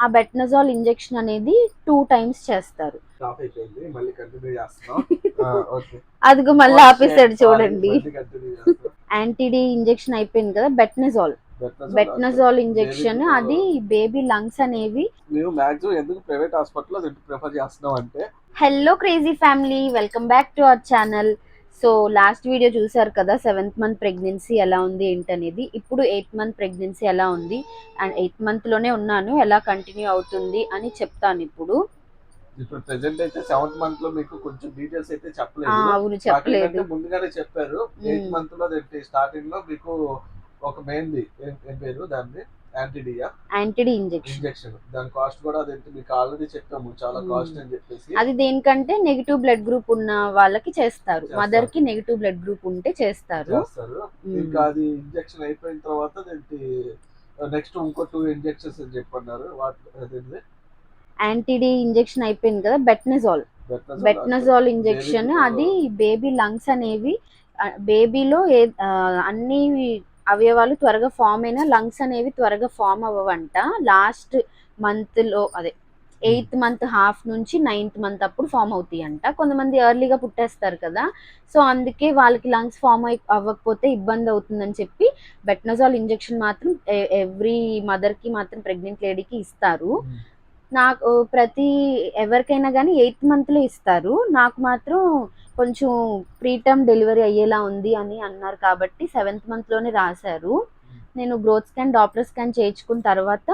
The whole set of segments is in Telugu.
ఆ బెట్నజాల్ ఇంజెక్షన్ అనేది టూ టైమ్స్ చేస్తారు. అదిగో మళ్ళీ ఆపేసాడు చూడండి. యాంటీడీ ఇంజెక్షన్ అయిపోయింది కదా బెట్నజాల్. బెట్నజాల్ ఇంజెక్షన్ అది బేబీ లంగ్స్ అనేవి మేము మాక్సిమం ఎందుకు ప్రైవేట్ హాస్పిటల్ అది ప్రిఫర్ చేస్తున్నాం అంటే? Hello crazy family welcome back to our channel so last video చూసారు కదా సెవెంత్ మంత్ ప్రెగ్నెన్సీ ఎలా ఉంది ఏంటనేది. ఇప్పుడు ఎయిత్ మంత్ ప్రెగ్నెన్సీ ఎలా ఉంది? అండ్ ఎయిత్ మంత్లోనే ఉన్నాను ఎలా కంటిన్యూ అవుతుంది అని చెప్తాను ఇప్పుడు. ఇప్పుడు ప్రెసెంట్ అయితే సెవెంత్ మంత్లో మీకు కొంచెం డీటెయిల్స్ అయితే చెప్పలేదు. అవును చెప్పలేదు. ముందుగానే చెప్పారు ఎయిత్. మంత్లో స్టార్టింగ్లో మీకు ఒక మెయిన్ది ఏం పేరు దాన్ని యాంటీడియా యాంటీడీ ఇంజెక్షన్ ఇంజెక్షన్ దాని కాస్ట్ కూడా అదేంటి? మీకు ఆల్రెడీ చెప్పాము. చాలా. కాస్ట్ అని చెప్పేసి. అది దేనికంటే నెగిటివ్ బ్లడ్ గ్రూప్ ఉన్న వాళ్ళకి చేస్తారు. మదర్కి నెగిటివ్ బ్లడ్ గ్రూప్ ఉంటే చేస్తారు. చేస్తారు. మ్మ్. ఇంకా అది ఇంజెక్షన్ అయిపోయిన తర్వాత అదేంటి? నెక్స్ట్ ఇంకో టూ ఇంజెక్షన్స్ అని చెప్పన్నారు. వాటి యాంటీడీ ఇంజెక్షన్ అయిపోయింది కదా బెట్నజాల్. బెట్నజాల్ ఇంజెక్షన్ అది బేబీ లంగ్స్ అనేవి బేబీలో ఏ అన్ని అవయవాలు త్వరగా ఫామ్ అయినా లంగ్స్ అనేవి త్వరగా ఫామ్ అవ్వవంట. లాస్ట్ మంత్లో అదే ఎయిత్ మంత్ హాఫ్ నుంచి నైన్త్ మంత్ అప్పుడు ఫామ్ అవుతాయి అంట కొంతమంది ఎర్లీగా పుట్టేస్తారు కదా. సో అందుకే వాళ్ళకి లంగ్స్ ఫామ్ అయి అవ్వకపోతే ఇబ్బంది అవుతుందని చెప్పి బెట్నజాల్ ఇంజెక్షన్ మాత్రం ఎవ్రీ మదర్కి మాత్రం ప్రెగ్నెంట్ లేడీకి ఇస్తారు. నాకు ప్రతి ఎవరికైనా కానీ ఎయిత్ మంత్లో ఇస్తారు. నాకు మాత్రం కొంచెం ప్రీటర్మ్ డెలివరీ అయ్యేలా ఉంది అని అన్నారు కాబట్టి సెవెంత్ మంత్లోనే రాశారు. నేను గ్రోత్ స్కాన్ డాప్లర్ స్కాన్ చేయించుకున్న తర్వాత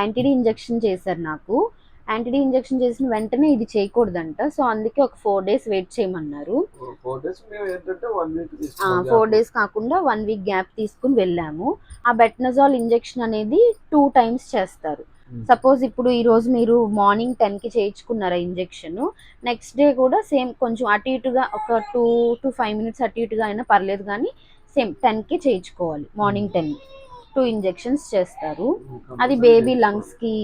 యాంటీడీ ఇంజెక్షన్ చేశారు నాకు. యాంటీడీ ఇంజెక్షన్ చేసిన వెంటనే ఇది చేయకూడదంట. సో అందుకే ఒక ఫోర్ డేస్ వెయిట్ చేయమన్నారు. ఫోర్ డేస్ కాకుండా వన్ వీక్ గ్యాప్ తీసుకుని వెళ్ళాము. ఆ బెట్నజాల్ ఇంజెక్షన్ అనేది టూ టైమ్స్ చేస్తారు. సపోజ్ ఇప్పుడు ఈ రోజు మీరు మార్నింగ్ టెన్కి చేయించుకున్నారా ఇంజెక్షన్ నెక్స్ట్ డే కూడా సేమ్ కొంచెం అటు ఇటుగా ఒక టూ టు ఫైవ్ మినిట్స్ అటు ఇటుగా అయినా పర్లేదు కానీ సేమ్ టెన్కి చేయించుకోవాలి మార్నింగ్ టెన్ టూ ఇంజెక్షన్స్ చేస్తారు. అది బేబీ లంగ్స్కి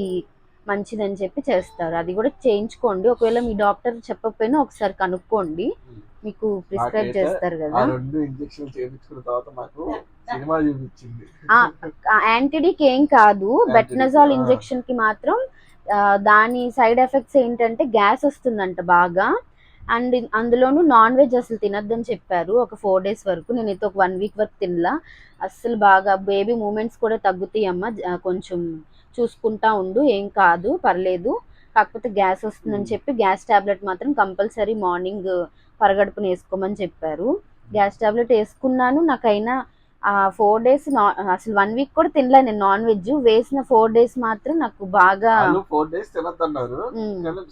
మంచిదని చెప్పి చేస్తారు. అది కూడా చేయించుకోండి. ఒకవేళ మీ డాక్టర్ చెప్పకపోయినా ఒకసారి కనుక్కోండి. మీకు ప్రిస్క్రైబ్ చేస్తారు కదా. రెండు ఇంజెక్షన్ చేయించుకున్న తర్వాత మాకు సినిమా చూపించింది. యాంటీడీకి ఏం కాదు. బెట్నజాల్. ఇంజెక్షన్కి మాత్రం దాని సైడ్ ఎఫెక్ట్స్ ఏంటంటే గ్యాస్ వస్తుందంట బాగా. అండ్ అందులోనూ నాన్ వెజ్ అసలు తినొద్దని చెప్పారు. ఒక ఫోర్ డేస్ వరకు. నేను అయితే ఒక వన్ వీక్ వరకు తినలా. అస్సలు బాగా బేబీ మూమెంట్స్ కూడా తగ్గుతాయి అమ్మ. కొంచెం చూసుకుంటా ఉండు. ఏం కాదు పర్లేదు. కాకపోతే గ్యాస్ వస్తుందని. చెప్పి గ్యాస్ టాబ్లెట్ మాత్రం కంపల్సరీ మార్నింగ్ పరగడుపున వేసుకోమని చెప్పారు. గ్యాస్ టాబ్లెట్ వేసుకున్నాను. నాకైనా ఫోర్ డేస్ అసలు వన్ వీక్ కూడా తినలే నేను నాన్ వెజ్ వేసిన ఫోర్ డేస్ మాత్రం నాకు బాగా ఫోర్ డేస్ తినద్దన్నారు.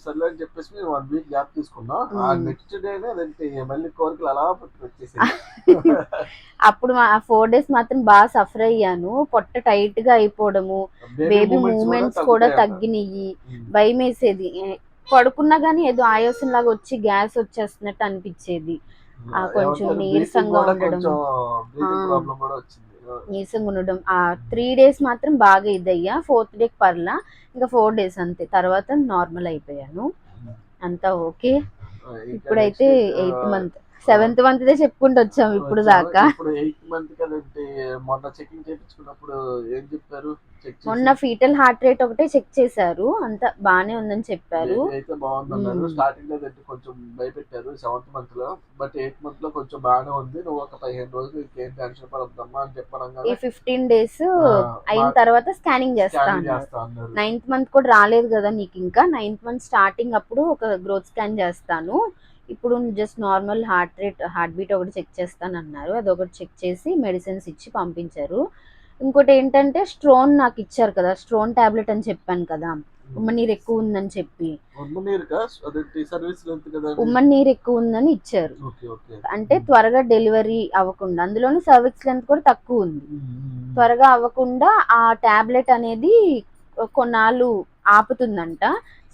సర్లే అని చెప్పేసి మేము వన్ వీక్ గ్యాప్ తీసుకున్నాం. ఆ. నెక్స్ట్ డేనే అదేంటి మళ్ళీ కోరికలు అలా అప్పుడు ఆ ఫోర్ డేస్ మాత్రం బాగా సఫర్ అయ్యాను. పొట్ట టైట్గా అయిపోవడము బేబీ మూమెంట్స్ కూడా తగ్గినాయి భయం వేసేది పడుకున్నా గానీ ఏదో ఆయాసం లాగా వచ్చి గ్యాస్ వచ్చేస్తున్నట్టు అనిపించేది. కొంచెం నీరసంగా ఉండడం. నీరసంగా ఉండడం. ఆ త్రీ డేస్ మాత్రం బాగా ఇదయ్యా. ఫోర్త్ డే పర్లా. ఇంకా ఫోర్ డేస్ అంతే. తర్వాత నార్మల్ అయిపోయాను. అంతా ఓకే ఇప్పుడైతే ఎయిత్ మంత్ సెవెంత్ మంత్ దే చెప్పుకుంటూ వచ్చాం ఇప్పుడు దాకా. ఇప్పుడు ఎయిత్ మంత్ కదంటే మొన్న చెకింగ్ చేయించుకున్నప్పుడు ఏం చెప్పారు? మొన్న ఫీటల్ హార్ట్ రేట్ ఒకటే చెక్ చేశారు. అంత బానే ఉందని చెప్పారు. అయితే బాగుందన్నారు. స్టార్టింగ్లో అయితే కొంచెం భయపెట్టారు సెవెంత్ మంత్లో. బట్ ఎయిత్ మంత్లో కొంచెం బాగానే ఉంది. నువ్వు ఒక పదిహేను రోజులు ఇంకేం టెన్షన్ పడద్దమ్మా అని ఈ చెప్పడం ఫిఫ్టీన్ డేస్ అయిన తర్వాత స్కానింగ్ చేస్తా అన్నారు. చేస్తా అన్నారు. నైన్త్ మంత్ కూడా రాలేదు కదా నీకు ఇంకా. నైన్త్ మంత్ స్టార్టింగ్ అప్పుడు ఒక గ్రోత్ స్కాన్ చేస్తాను. ఇప్పుడు just normal heart rate heart beat ఒకటి చెక్ చేస్తాను అన్నారు అదొకటి చెక్ చేసి మెడిసిన్స్ ఇచ్చి పంపించారు. ఇంకోటి ఏంటంటే స్ట్రోన్ నాకు ఇచ్చారు కదా స్ట్రోన్ టాబ్లెట్ అని చెప్పాను కదా. ఉమ్మనీరు ఎక్కువ ఉందని చెప్పి. సర్వీస్ ఉమ్మనీరు ఎక్కువ ఉందని ఇచ్చారు. అంటే త్వరగా డెలివరీ అవ్వకుండా అందులోని సర్విక్స్ లెంత్ కూడా తక్కువ ఉంది. త్వరగా అవ్వకుండా ఆ టాబ్లెట్ అనేది కొన్నాళ్ళు ఆపుతుందంట.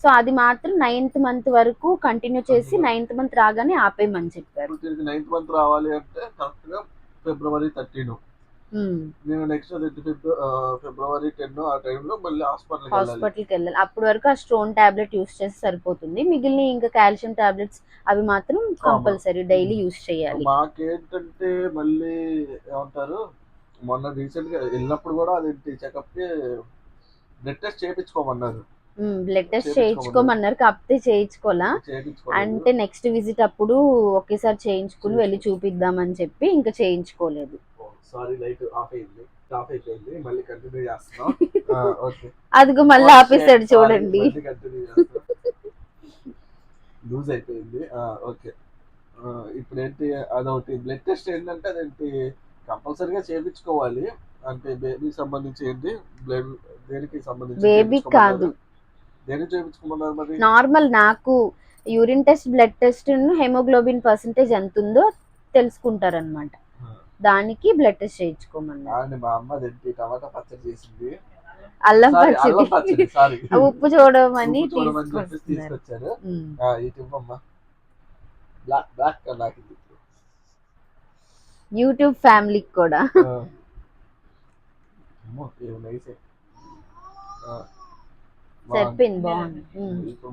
సో అది మాత్రం నైన్త్ మంత్ వరకు కంటిన్యూ చేసి నైన్త్ మంత్ రాగానే ఆపేయమని చెప్పారు. నైన్త్ మంత్ రావాలి అంటే కరెక్ట్గా ఫిబ్రవరి థర్టీన్ ఉమ్. నేను నెక్స్ట్ ఫిబ్రవరి టెన్ ఆ టైంలో మళ్ళీ హాస్పిటల్కి వెళ్ళాలి. హాస్పిటల్కి వెళ్ళాలి. అప్పటి వరకు ఆ స్టోన్ టాబ్లెట్ యూస్ చేసి సరిపోతుంది. మిగిలిన ఇంకా కాల్షియం టాబ్లెట్స్ అవి మాత్రం కంపల్సరీ డైలీ యూస్ చేయాలి. మాకేంటంటే మళ్ళీ ఏమంటారు? మొన్న రీసెంట్గా వెళ్ళినప్పుడు కూడా అదేంటి? చెకప్కి బ్లడ్ టెస్ట్ చేయించుకోమన్నారు. బ్లడ్ టెస్ట్ చేయించుకోమన్నారు. కాకపోతే చేయించుకోలా. అంటే నెక్స్ట్ విజిట్ అప్పుడు ఒకేసారి చేయించుకుని వెళ్ళి చూపిద్దామని చెప్పి ఇంకా చేయించుకోలేదు. సారీ లైట్ ఆఫ్ అయింది. ఆఫ్ అయిపోయింది. మళ్ళీ కంటిన్యూ చేస్తున్నాం. ఓకే. అదిగో మళ్ళీ ఆపేసాడు చూడండి. లూజ్ అయిపోయింది. ఓకే. ఇప్పుడు ఏంటి అదొకటి. బ్లడ్ టెస్ట్ ఏంటంటే అదేంటి కంపల్సరీగా చేయించుకోవాలి. అంటే బేబీకి సంబంధించి ఏంటి? బ్లడ్ దేనికి సంబంధించి బేబీ? కాదు. నార్మల్ నాకు urine test blood test haemoglobin percentage ఎంత ఉందో తెలుసుకుంటారనమాట దానికి బ్లడ్ టెస్ట్ చేయించుకోమన్నారు. అండ్ మా అమ్మ అదేంటి టమాటా పచ్చడి చేసింది. అల్లం పచ్చడి. ఉప్పు చూడమని తీసుకొచ్చారు. యూట్యూబ్ ఫ్యామిలీకి కూడా. ఆ. బాగుంది. ఇప్పుడు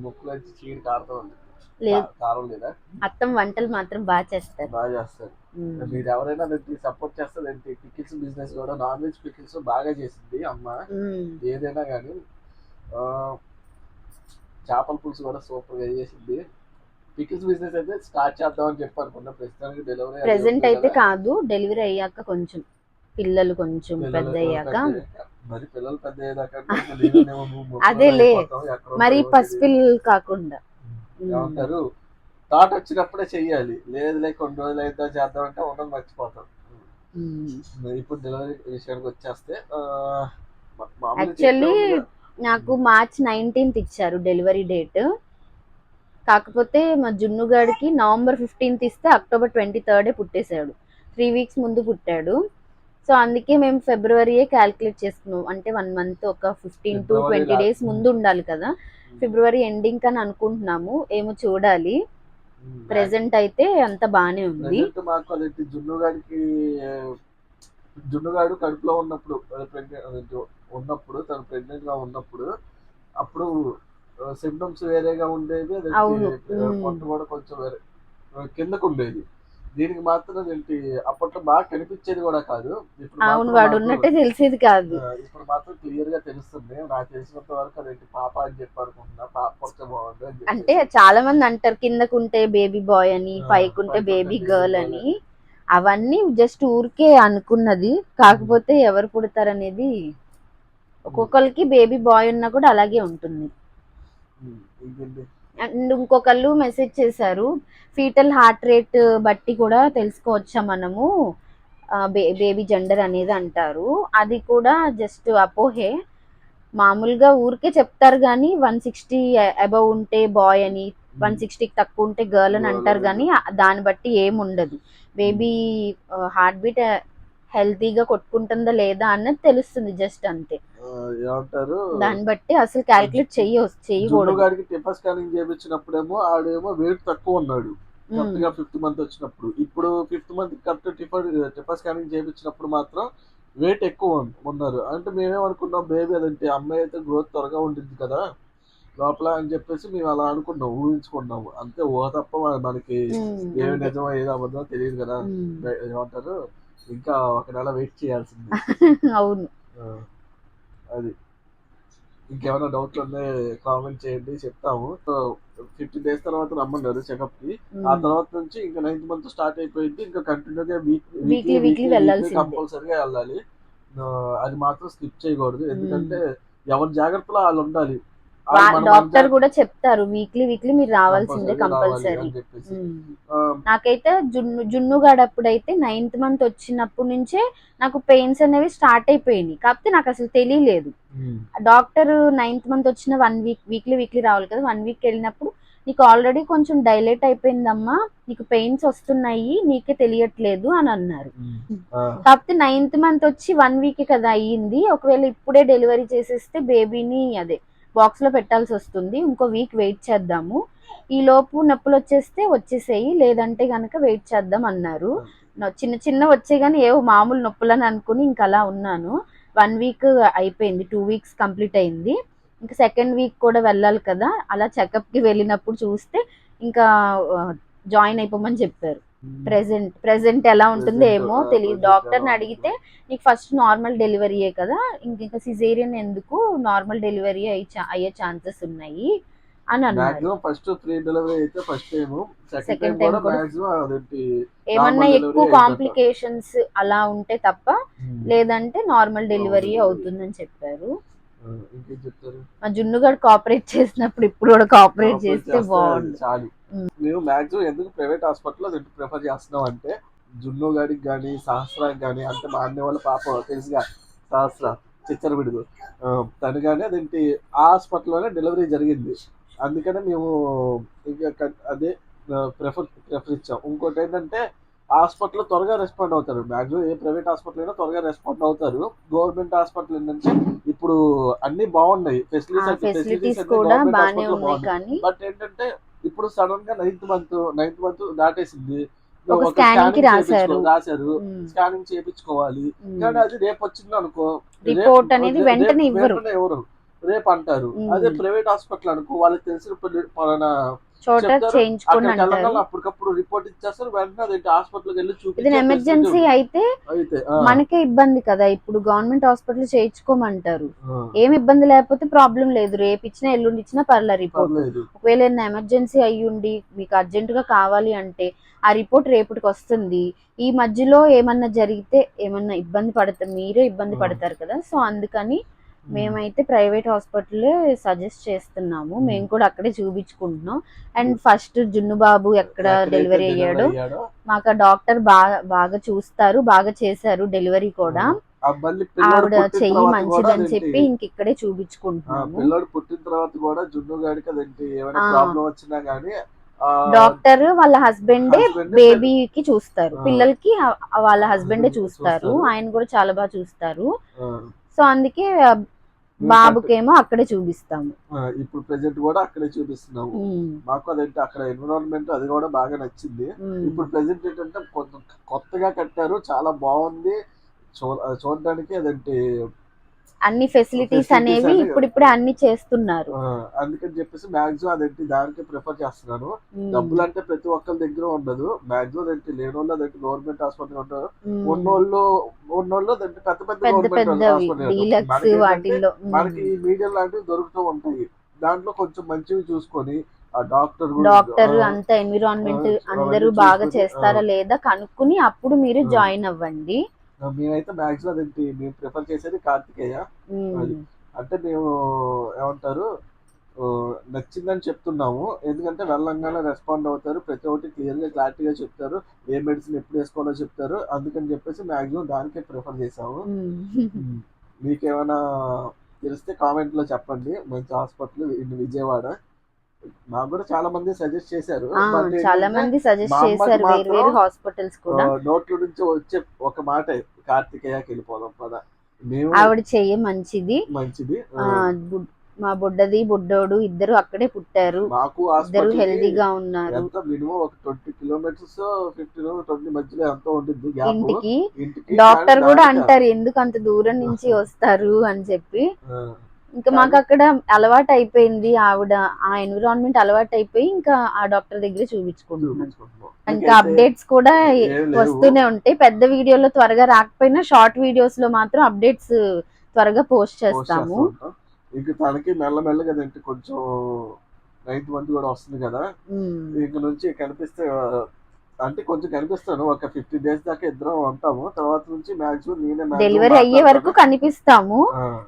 చీడి కారుతూ ఉంది. లేదు. కారం లేదా అత్తం వంటలు మాత్రం బాగా చేస్తారు. బాగా చేస్తారు. మీరు ఎవరైనా దానికి సపోర్ట్ చేస్తారు ఏంటి? పికిల్స్ బిజినెస్ కూడా నాన్ వెజ్ పికిల్స్ బాగా చేసింది అమ్మ. ఏదైనా కానీ చేపల పులుసు కూడా సూపర్గా చేసింది. పికిల్స్ బిజినెస్ అయితే స్టార్ట్ చేద్దాం అని చెప్పి అనుకున్నా. ప్రస్తుతానికి డెలివరీ ప్రెసెంట్ అయితే కాదు? డెలివరీ అయ్యాక కొంచెం. పిల్లలు కొంచెం పెద్ద అయ్యాక అదేలే. మరి పసిపిల్లలు కాకుండా. ఏమంటారు థాట్ వచ్చినప్పుడే చెయ్యాలి లేదు లేక కొన్ని రోజులు అయితే చేద్దాం అంటే ఉండదు మర్చిపోతాం. ఇప్పుడు డెలివరీ విషయానికి వచ్చేస్తే ఉంది. నాకు మార్చ్ నైన్టీన్త్ ఇచ్చారు డెలివరీ డేట్ కాకపోతే మా జున్నుగాడికి నవంబర్ ఫిఫ్టీన్త్ ఇస్తే అక్టోబర్ ట్వంటీ థర్డే పుట్టేశాడు త్రీ వీక్స్ ముందు పుట్టాడు సో అందుకే మేము ఫిబ్రవరియే క్యాల్కులేట్ చేసుకున్నాం. అంటే వన్ మంత్ ఒక ఫిఫ్టీన్ టు ట్వంటీ డేస్ ముందు ఉండాలి కదా. ఫిబ్రవరి ఎండింగ్ అని అనుకుంటున్నాము. ఏమో చూడాలి. ప్రెసెంట్ అయితే అంత బానే ఉంది. జున్నుగాడికి జున్నుగాడు కడుపులో ఉన్నప్పుడు ఉన్నప్పుడు తను ప్రెగ్నెంట్గా ఉన్నప్పుడు అప్పుడు సిమ్టమ్స్ వేరేగా ఉండేది. పొట్ట కూడా కొంచెం వేరే కిందకు ఉండేది. దీనికి మాత్రం అదేంటి అప్పట్లో బాగా కనిపించేది కూడా కాదు. అవును వాడు ఉన్నట్టే తెలిసేది కాదు. ఇప్పుడు మాత్రం క్లియర్గా తెలుస్తుంది. నాకు తెలిసినంత వరకు అదేంటి పాప అని చెప్పి అనుకుంటున్నా పాప బాగుంది. అంటే చాలా మంది అంటారు కిందకుంటే బేబీ బాయ్ అని పైకుంటే బేబీ గర్ల్ అని. అవన్నీ జస్ట్ ఊరికే అనుకున్నది. కాకపోతే ఎవరు పుడతారనేది ఒక్కొక్కరికి బేబీ బాయ్ ఉన్నా కూడా అలాగే ఉంటుంది. అండ్ ఇంకొకళ్ళు మెసేజ్ చేశారు ఫీటల్ హార్ట్ రేట్ బట్టి కూడా తెలుసుకోవచ్చా మనము? బేబీ జెండర్ అనేది అంటారు. అది కూడా జస్ట్ అపోహే. మామూలుగా ఊరికే చెప్తారు కానీ వన్ సిక్స్టీ అబవ్ ఉంటే బాయ్ అని వన్ సిక్స్టీకి తక్కువ ఉంటే గర్ల్ అని Girl అంటారు. కానీ దాన్ని బట్టి ఏం ఉండదు బేబీ హార్ట్ బీట్ హెల్తీగా కొట్టుకుంటుందా లేదా అన్నది తెలుస్తుంది జస్ట్ అంతే. ఏమంటారు? దాన్ని బట్టి అసలు క్యాలిక్యులేట్ చెయ్య జున్ను చెయ్యకూడదు గారికి టిఫా స్కానింగ్ చేయించినప్పుడేమో ఆడేమో వెయిట్ తక్కువ ఉన్నాడు. కరెక్ట్. గా ఫిఫ్త్ మంత్ వచ్చినప్పుడు. ఇప్పుడు fifth month correct TIFFA TIFFA scanning చేయించినప్పుడు మాత్రం వెయిట్ ఎక్కువ ఉన్- ఉన్నారు. అంటే మేమేమనుకున్నాం బేబీ అదంటే అమ్మాయి అయితే గ్రోత్ త్వరగా ఉంటుంది కదా లోపల అని చెప్పేసి మేము అలా అనుకున్నాం ఊహించుకున్నాము అంతే ఊహ తప్ప మన- మనకి ఏమి. నిజమో ఏదో అబద్ధమో తెలియదు కదా. ఏమంటారు? ఇంకా ఒక నెల వెయిట్ చేయాల్సింది. అవును. అది. ఇంకేమైనా డౌట్లు ఉంటే కామెంట్ చేయండి చెప్తాము. సో ఫిఫ్టీ డేస్ తర్వాత రమ్మన్నారు చెకప్కి. ఆ. తర్వాత నుంచి ఇంకా నైన్త్ మంత్ స్టార్ట్ అయిపోయింది. ఇంకా కంటిన్యూగా Weekly, weekly వెళ్ళాల్సిందే. కంపల్సరీగా వెళ్ళాలి. అది మాత్రం స్కిప్ చేయకూడదు. ఎందుకంటే ఎవరి జాగ్రత్తలో వాళ్ళు ఉండాలి. డాక్టర్ కూడా చెప్తారు వీక్లీ వీక్లీ మీరు రావాల్సిందే కంపల్సరీ నాకైతే జున్ను జున్నుగాడప్పుడైతే నైన్త్ మంత్ వచ్చినప్పటి నుంచే నాకు పెయిన్స్ అనేవి స్టార్ట్ అయిపోయినాయి. కాకపోతే నాకు అసలు తెలియలేదు. డాక్టర్ నైన్త్ మంత్ వచ్చిన వన్ వీక్ వీక్లీ వీక్లీ రావాలి కదా వన్ వీక్ వెళ్ళినప్పుడు నీకు ఆల్రెడీ కొంచెం డైలేట్ అయిపోయిందమ్మా నీకు పెయిన్స్ వస్తున్నాయి నీకే తెలియట్లేదు అని అన్నారు. కాకపోతే నైన్త్ మంత్ వచ్చి వన్ వీక్ కదా అయ్యింది ఒకవేళ ఇప్పుడే డెలివరీ చేసేస్తే బేబీని అదే బాక్స్లో పెట్టాల్సి వస్తుంది. ఇంకో వీక్ వెయిట్ చేద్దాము. ఈ లోపు నొప్పులు వచ్చేస్తే వచ్చేసేయి లేదంటే గనక వెయిట్ చేద్దాం అన్నారు. చిన్న చిన్న వచ్చే కానీ ఏవో మామూలు నొప్పులని అనుకుని ఇంకా అలా ఉన్నాను. వన్ వీక్ అయిపోయింది టూ వీక్స్ కంప్లీట్ అయింది. ఇంకా సెకండ్ వీక్ కూడా వెళ్ళాలి కదా. అలా చెకప్కి వెళ్ళినప్పుడు చూస్తే ఇంకా జాయిన్ అయిపోమని చెప్పారు. ప్రెసెంట్ ప్రెసెంట్ ఎలా ఉంటుందో ఏమో తెలియదు present డాక్టర్ని ఎలా అడిగితే నీకు ఫస్ట్ నార్మల్ డెలివరీయే కదా ఇంక ఇంకా సిజేరియన్ ఎందుకు నార్మల్ డెలివరీ అయ్యే ఛాన్సెస్ ఉన్నాయి అని అన్నారు ఫస్ట్ ఫ్రీ డెలివరీ అయితే ఫస్ట్ టైం సెకండ్ టైం ఏమన్నా ఎక్కువ. కాంప్లికేషన్స్ అలా ఉంటే తప్ప లేదంటే నార్మల్ డెలివరీ delivery. అవుతుందని చెప్పారు. మా జున్నుగాడు కోఆపరేట్ చేసినప్పుడు ఇప్పుడు కూడా కోఆపరేట్ చేస్తే బాగుండు. చాలు. మేము మాక్సిమం ఎందుకు ప్రైవేట్ హాస్పిటల్ ఎందుకు ప్రిఫర్ చేస్తున్నాం అంటే జున్ను గాడికి కానీ సహస్రాకి కానీ అంటే మా అన్న వాళ్ళ పాప తెలుసుగా సహస్ర చిచ్చర విడుగు తను కానీ అదేంటి ఆ హాస్పిటల్లోనే డెలివరీ జరిగింది. అందుకనే మేము ఇంకా అదే ప్రిఫర్ ప్రిఫర్ ఇచ్చాం. ఇంకోటి ఏంటంటే హాస్పిటల్ త్వరగా రెస్పాండ్ అవుతారు. మాక్సిమం ఏ ప్రైవేట్ హాస్పిటల్ అయినా త్వరగా రెస్పాండ్ అవుతారు. గవర్నమెంట్ హాస్పిటల్ ఏంటంటే ఇప్పుడు అన్ని బాగున్నాయి. ఫెసిలిటీస్ కూడా బానే ఉన్నాయి కానీ బట్ ఏంటంటే ఇప్పుడు సడన్గా నైన్త్ మంత్ నైన్త్ మంత్ దాటేసింది. రాశారు. స్కానింగ్ చేపించుకోవాలి ఉమ్. కానీ అది రేపు వచ్చింది అనుకో. రేపు- రిపోర్ట్ అనేది వెంటనే ఇవ్వరు. రేపు అంటారు. అదే ప్రైవేట్ హాస్పిటల్ అనుకో వాళ్ళకి తెలిసిన పలానా చోట చేయించుకుని అంటారు. అప్పటికప్పుడు రిపోర్ట్ ఇచ్చేస్తారు. వెంటనే అదేంటి? హాస్పిటల్కి వెళ్ళి ఇది చూపించి ఎమర్జెన్సీ అయితే మనకే ఇబ్బంది కదా. ఇప్పుడు గవర్నమెంట్ హాస్పిటల్ చేయించుకోమంటారు. ఏం ఇబ్బంది లేకపోతే ప్రాబ్లం లేదు. రేపు ఇచ్చినా ఎల్లుండి ఇచ్చినా పర్లే రిపోర్ట్ ఒకవేళ ఏదైనా ఎమర్జెన్సీ అయ్యుండి మీకు అర్జెంట్గా కావాలి అంటే ఆ రిపోర్ట్ రేపటికి వస్తుంది. ఈ మధ్యలో ఏమన్నా జరిగితే ఏమన్నా ఇబ్బంది పడతారు మీరే ఇబ్బంది. పడతారు కదా. సో అందుకని మేమైతే ప్రైవేట్ హాస్పిటల్ సజెస్ట్ చేస్తున్నాము. Hmm. మేము కూడా అక్కడే చూపించుకుంటున్నాం. అండ్ ఫస్ట్ జున్ను బాబు ఎక్కడ డెలివరీ అయ్యాడో మాకు డాక్టర్ బాగా బాగా చూస్తారు బాగా చేశారు డెలివరీ కూడా. పిల్లోడు ఆవిడ చెయ్యి మంచిదని చెప్పి ఇంక ఇక్కడే చూపించుకుంటున్నాము. పిల్లోడు పుట్టిన తర్వాత కూడా జున్ను గాడికి అదేంటి? ఏమైనా ఆ. ప్రాబ్లం వచ్చినా గానీ ఆ డాక్టర్ వాళ్ళ హస్బెండే బేబీకి చూస్తారు. పిల్లలకి వాళ్ళ హస్బెండే చూస్తారు. ఆయన కూడా చాలా బాగా చూస్తారు. సో అందుకే బాబుకేమో అక్కడే చూపిస్తాము. ఇప్పుడు ప్రెసెంట్ కూడా అక్కడే చూపిస్తున్నాము. మాకు అదేంటి అక్కడ ఎన్విరాన్మెంట్ అది కూడా బాగా నచ్చింది. ఇప్పుడు ప్రెసెంట్ ఏంటంటే కొత్తగా కట్టారు చాలా బాగుంది. చూడడానికి అదేంటి అన్ని ఫెసిలిటీస్ అనేవి ఇప్పుడిప్పుడే అన్ని చేస్తున్నారు అందుకని చెప్పేసి మాక్సిమం అదేంటి దానికి ప్రిఫర్ చేస్తున్నాను ఉమ్, డబ్బులు అంటే ప్రతి ఒక్కరి దగ్గర ఉండదు మాక్సిమం అదేంటి లేని వాళ్ళు అదేంటి గవర్నమెంట్ హాస్పిటల్ ఉంటారు. ఉన్నోళ్ళు ఉన్నోళ్ళు అదేంటి పెద్ద పెద్ద పెద్ద గవర్నమెంట్ హాస్పిటల్ వాటిల్లో. మనకి ఈ మీడియం లాంటివి దొరుకుతూ ఉంటాయి దాంట్లో కొంచెం మంచివి చూసుకొని డాక్టర్ డాక్టర్ అంత ఎన్విరాన్మెంట్ అందరూ బాగా చేస్తారా. లేదా కనుక్కుని అప్పుడు మీరు. జాయిన్ అవ్వండి మేమైతే మాక్సిమం అదేంటి మేము ప్రిఫర్ చేసేది కార్తికేయ. అంటే మేము ఏమంటారు నచ్చిందని చెప్తున్నాము. ఎందుకంటే వెళ్ళంగానే రెస్పాండ్ అవుతారు ప్రతి ఒక్కటి క్లియర్గా క్లారిటీగా చెప్తారు. ఏ మెడిసిన్ ఎప్పుడు వేసుకోవాలో చెప్తారు. అందుకని చెప్పేసి మాక్సిమం దానికే ప్రిఫర్ చేసాము. మీకేమైనా తెలిస్తే కామెంట్లో చెప్పండి. మంచి హాస్పిటల్ ఇన్ విజయవాడ. మాకు కూడా చాలా మంది సజెస్ట్ చేశారు. చాలా మంది సజెస్ట్ చేశారు వేరు వేరు హాస్పిటల్స్ కూడా. నోట్ల నుంచి వచ్చే ఒక మాట కార్తికేయకి వెళ్ళిపోదాం పద. ఆవిడ చెయ్యి మంచిది. మంచిది మా బుడ్డది బుడ్డోడు ఇద్దరు అక్కడే పుట్టారు. ఇద్దరు హెల్దీగా ఉన్నారు. మినిమం ఒక ట్వంటీ కిలోమీటర్స్ ఫిఫ్టీన్ ట్వంటీ మధ్యలో ఎంత ఉంటుంది ఇంటికి డాక్టర్ కూడా అంటారు ఎందుకు అంత దూరం నుంచి వస్తారు? అని చెప్పి. ఇంకా మాకు అక్కడ అలవాటు అయిపోయింది ఆవిడ ఆ ఎన్విరాన్మెంట్ అలవాటు అయిపోయి ఇంకా ఆ డాక్టర్ దగ్గర చూపించుకుంటున్నాం. ఇంకా అప్డేట్స్ కూడా. వస్తూనే ఉంటాయి పెద్ద వీడియోలో త్వరగా రాకపోయినా షార్ట్ వీడియోస్లో మాత్రం అప్డేట్స్ త్వరగా పోస్ట్ చేస్తాము. ఇంక తనకి మెల్లమెల్లగా కొంచెం నైన్త్ మంత్ కూడా వస్తుంది కదా. ఇంక నుంచి కనిపిస్తే అంటే కొంచెం కనిపిస్తాను. ఒక ఫిఫ్టీ డేస్ దాకా ఇద్దరం ఉంటాము. తర్వాత నుంచి మాక్సిమం నేనే డెలివరీ అయ్యే వరకు. కనిపిస్తాము.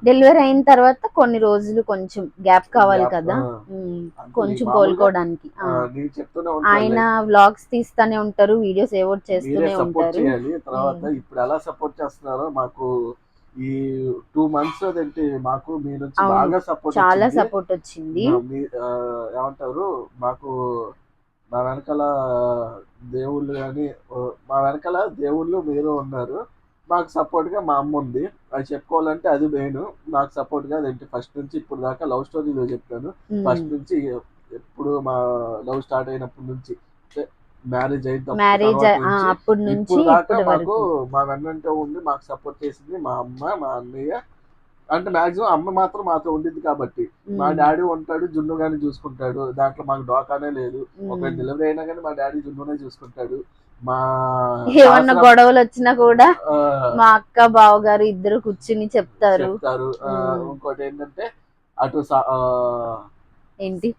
డెలివరీ అయిన తర్వాత కొన్ని రోజులు కొంచెం గ్యాప్ కావాలి కదా. కొంచెం కోలుకోవడానికి ఆయన వ్లాగ్స్ తీస్తానే ఉంటారు వీడియోస్ మీరే చేస్తూనే ఉంటారు. తర్వాత. ఇప్పుడు ఎలా సపోర్ట్ చేస్తున్నారో మాకు ఈ టూ మంత్స్ అదేంటి మాకు మీ నుంచి. బాగా సపోర్ట్ చాలా సపోర్ట్ వచ్చింది. ఏమంటారు మాకు మా వెనకాల దేవుళ్ళు కానీ మా వెనకాల దేవుళ్ళు మీరు ఉన్నారు. మాకు సపోర్ట్గా మా అమ్మ ఉంది. అది చెప్పుకోవాలంటే అది మెయిన్ నాకు సపోర్ట్గా అదేంటి ఫస్ట్ నుంచి ఇప్పుడు దాకా లవ్ స్టోరీలో చెప్తాను. ఫస్ట్ నుంచి ఎప్పుడు మా లవ్ స్టార్ట్ అయినప్పటి నుంచి మ్యారేజ్ అప్పటి నుంచి ఇప్పుడు దాకా మాకు మా వెన్నంటే ఉండి మాకు సపోర్ట్ చేసింది మా అమ్మ మా అన్నయ్య అంటే మాక్సిమం అమ్మ మాత్రం మాతో ఉండింది కాబట్టి. మా. డాడీ ఉంటాడు జున్ను గాని చూసుకుంటాడు. దాంట్లో మాకు డోకానే లేదు. ఒకవేళ డెలివరీ అయినా కానీ మా డాడీ జున్నునే చూసుకుంటాడు. మా ఏమన్నా గొడవలు వచ్చినా కూడా మా అక్క బావగారు ఇద్దరు కూర్చుని చెప్తారు. ఇంకోటి ఏంటంటే అటు ఏంటి?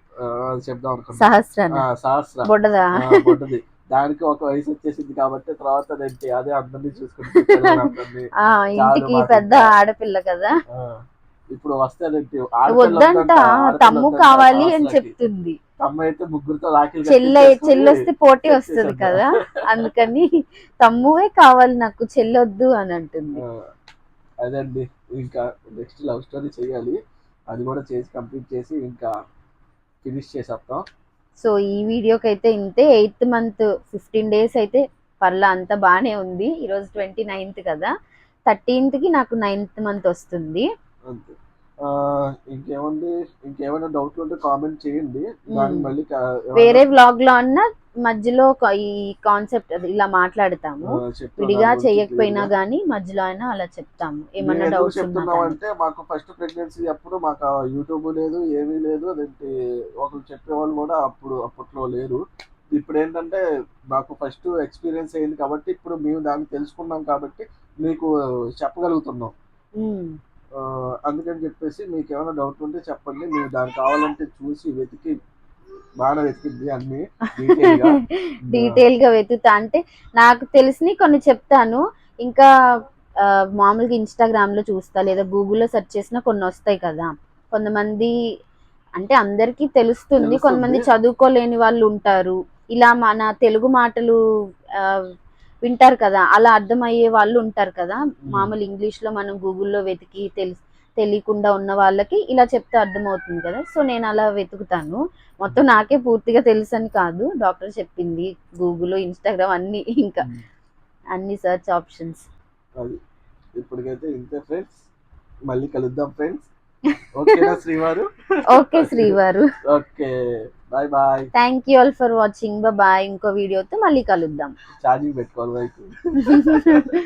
చెప్దాం అనుకున్నా సహస్రాన? ఆ, సహస్ర. బొడ్డదా? బొడ్డది. దానికి ఒక వయసు వచ్చేసింది కాబట్టి తర్వాత అదేంటి అదే అందరినీ. ఆ ఇంటికి పెద్ద. ఆడపిల్ల కదా. ఇప్పుడు వస్తే అదేంటి వద్దంట తమ్ము కావాలి అని చెప్తుంది. తమ్మ అయితే ముగ్గురితో రాఖీలు చెల్లె చెల్లొస్తే పోటీ వస్తుంది. కదా. అందుకని తమ్మువే కావాలి నాకు చెల్లొద్దు అని అంటుంది. అదండి. ఇంకా నెక్స్ట్ లవ్ స్టోరీ చేయాలి. అది కూడా చేసి కంప్లీట్ చేసి ఇంకా ఫినిష్ చేసేస్తాం సో ఈ వీడియోకి అయితే ఇంతే. ఎయిత్ మంత్ ఫిఫ్టీన్ డేస్ అయితే పర్లా అంత బాగానే ఉంది. ఈరోజు ట్వంటీ నైన్త్ కదా. థర్టీన్త్కి నాకు నైన్త్ మంత్ వస్తుంది. ఇంకేముంది? ఇంకేమైనా డౌట్లు ఉంటే కామెంట్ చేయండి. మళ్ళీ వేరే వ్లాగ్లో అన్న మధ్యలో ఈ కాన్సెప్ట్ అది ఇలా మాట్లాడతాము. విడిగా చేయకపోయినా. గానీ మధ్యలో అయినా అలా చెప్తాము. ఏమన్నా డౌట్స్ అంటే మాకు ఫస్ట్ ప్రెగ్నెన్సీ అప్పుడు మాకు యూట్యూబ్ లేదు ఏమీ లేదు. అదేంటి? ఒకరు చెప్పేవాళ్ళు కూడా అప్పుడు అప్పట్లో లేరు. ఇప్పుడు ఏంటంటే మాకు ఫస్ట్ ఎక్స్పీరియన్స్ అయింది కాబట్టి ఇప్పుడు మేము దాన్ని తెలుసుకున్నాం కాబట్టి మీకు చెప్పగలుగుతున్నాం. అందుకని చెప్పేసి మీకు ఏమైనా డౌట్ ఉంటే చెప్పండి. మేము దానికి కావాలంటే చూసి వెతికి బాగా వెతికింది అన్ని. డీటెయిల్గా. వెతుకుతా. అంటే నాకు తెలిసినవి కొన్ని చెప్తాను. ఇంకా మామూలుగా ఇన్స్టాగ్రామ్లో చూస్తా. లేదా గూగుల్లో సెర్చ్ చేసినా కొన్ని వస్తాయి కదా. కొంతమంది అంటే అందరికీ తెలుస్తుంది. కొంతమంది చదువుకోలేని వాళ్ళు ఉంటారు. ఇలా మన తెలుగు మాటలు వింటారు కదా అలా అర్థమయ్యే వాళ్ళు ఉంటారు కదా. మామూలు ఇంగ్లీష్లో మనం గూగుల్లో వెతికి తెలుసు తెలియకుండా ఉన్న వాళ్ళకి ఇలా చెప్తే అర్థమవుతుంది కదా. సో నేను అలా వెతుకుతాను. మొత్తం నాకే పూర్తిగా తెలుసు అని కాదు. డాక్టర్ చెప్పింది గూగుల్ ఇన్స్టాగ్రామ్ అన్ని ఇంకా అన్ని సెర్చ్ ఆప్షన్స్ ఇప్పటికైతే ఇంతే ఫ్రెండ్స్ మళ్ళీ కలుద్దాం ఫ్రెండ్స్ ఓకేనా శ్రీవారు? ఓకే శ్రీవారు. Okay bye bye. Thank you all for watching bye ఇంకో వీడియోతో మళ్ళీ కలుద్దాం. ఛార్జింగ్ పెట్టుకోవాలి బైక్